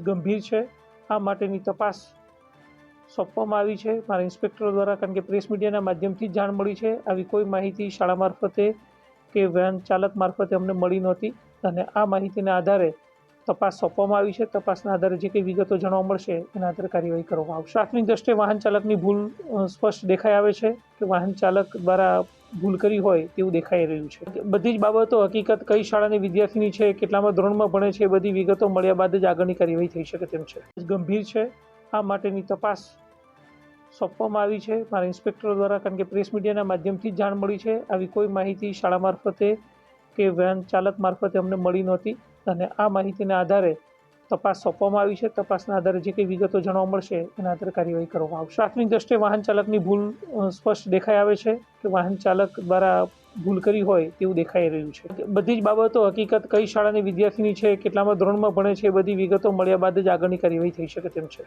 ગંભીર છે. આ માટેની તપાસ સોંપવામાં આવી છે. મારા ઇન્સ્પેક્ટરો દ્વારા, કારણ કે પ્રેસ મીડિયાના માધ્યમથી જાણ મળી છે. આવી કોઈ માહિતી શાળા મારફતે કે વેન ચાલક મારફતે અમને મળી નહોતી. અને આ માહિતીના આધારે તપાસ સોંપવામાં આવી છે. તપાસના આધારે જે કંઈ વિગતો જાણવા મળશે, એના આધારે કાર્યવાહી કરવામાં આવશે. પ્રાથમિક દ્રષ્ટિએ વાહન ચાલકની ભૂલ સ્પષ્ટ દેખાઈ આવે છે કે વાહન ચાલક દ્વારા ભૂલ કરી હોય તેવું દેખાઈ રહ્યું છે. બધી જ બાબતો હકીકત કઈ શાળાની વિદ્યાર્થીની છે, કેટલામાં ધોરણમાં ભણે છે, એ બધી વિગતો મળ્યા બાદ જ આગળની કાર્યવાહી થઈ શકે તેમ છે. ગંભીર છે. આ માટેની તપાસ સોંપવામાં આવી છે. મારા ઇન્સ્પેક્ટરો દ્વારા, કારણ કે પ્રેસ મીડિયાના માધ્યમથી જ જાણ મળી છે. આવી કોઈ માહિતી શાળા મારફતે કે વેન ચાલક મારફતે અમને મળી નહોતી. અને આ માહિતીના આધારે તપાસ સોંપવામાં આવી છે. તપાસના આધારે જે કંઈ વિગતો જાણવા મળશે, એના આધારે કાર્યવાહી કરવામાં આવશે. પ્રાથમિક દ્રષ્ટિએ વાહન ચાલકની ભૂલ સ્પષ્ટ દેખાઈ આવે છે કે વાહન ચાલક દ્વારા ભૂલ કરી હોય તેવું દેખાઈ રહ્યું છે. બધી જ બાબતો હકીકત કઈ શાળાની વિદ્યાર્થીની છે, કેટલામાં ધોરણમાં ભણે છે, એ બધી વિગતો મળ્યા બાદ જ આગળની કાર્યવાહી થઈ શકે તેમ છે.